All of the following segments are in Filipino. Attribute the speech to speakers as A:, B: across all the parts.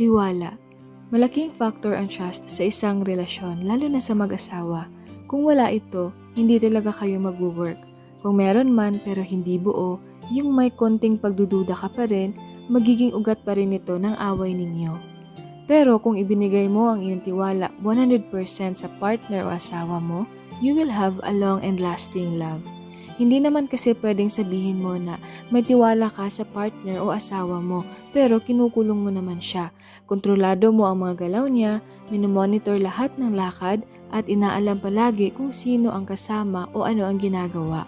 A: Tiwala. Malaking factor ang trust sa isang relasyon, lalo na sa mag-asawa. Kung wala ito, hindi talaga kayo mag-work. Kung meron man pero hindi buo, yung may konting pagdududa ka pa rin, magiging ugat pa rin ito ng away ninyo. Pero kung ibinigay mo ang iyong tiwala 100% sa partner o asawa mo, you will have a long and lasting love. Hindi naman kasi pwedeng sabihin mo na may tiwala ka sa partner o asawa mo pero kinukulong mo naman siya. Kontrolado mo ang mga galaw niya, minomonitor lahat ng lakad at inaalam palagi kung sino ang kasama o ano ang ginagawa.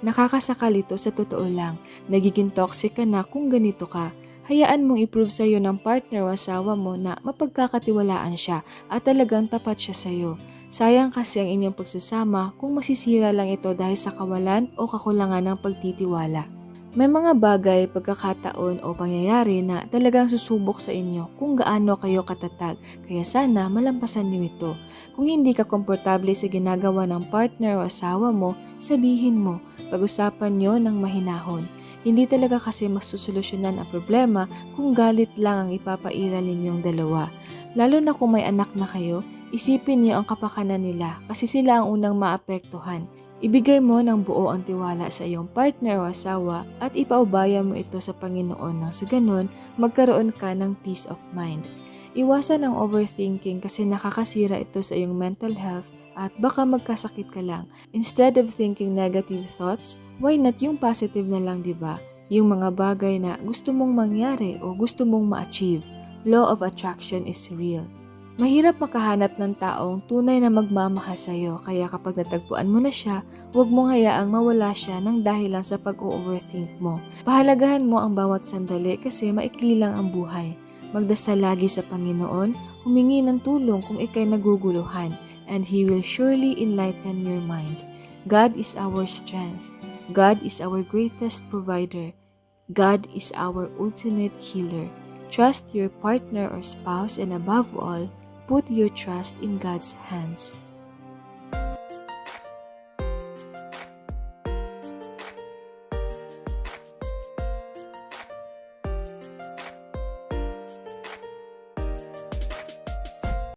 A: Nakakasakal ito sa totoo lang. Nagiging toxic ka na kung ganito ka. Hayaan mong i-prove sa'yo ng partner o asawa mo na mapagkakatiwalaan siya at talagang tapat siya sa'yo. Sayang kasi ang inyong pagsasama kung masisira lang ito dahil sa kawalan o kakulangan ng pagtitiwala. May mga bagay, pagkakataon o pangyayari na talagang susubok sa inyo kung gaano kayo katatag, kaya sana malampasan niyo ito. Kung hindi ka komportable sa ginagawa ng partner o asawa mo, sabihin mo, pag-usapan niyo ng mahinahon. Hindi talaga kasi masusolusyonan ang problema kung galit lang ang ipapaira ninyong dalawa. Lalo na kung may anak na kayo, isipin niyo ang kapakanan nila kasi sila ang unang maapektuhan. Ibigay mo ng buo ang tiwala sa iyong partner o asawa at ipaubaya mo ito sa Panginoon nang sa ganun magkaroon ka ng peace of mind. Iwasan ang overthinking kasi nakakasira ito sa iyong mental health at baka magkasakit ka lang. Instead of thinking negative thoughts, why not yung positive na lang, di ba? Yung mga bagay na gusto mong mangyari o gusto mong ma-achieve. Law of attraction is real. Mahirap makahanap ng taong tunay na magmamahal sa'yo kaya kapag natagpuan mo na siya, huwag mong hayaang mawala siya ng dahilan sa pag-overthink mo. Pahalagahan mo ang bawat sandali kasi maikli lang ang buhay. Magdasal lagi sa Panginoon, humingi ng tulong kung ikay naguguluhan, and He will surely enlighten your mind. God is our strength. God is our greatest provider. God is our ultimate healer. Trust your partner or spouse and above all, put your trust in God's hands.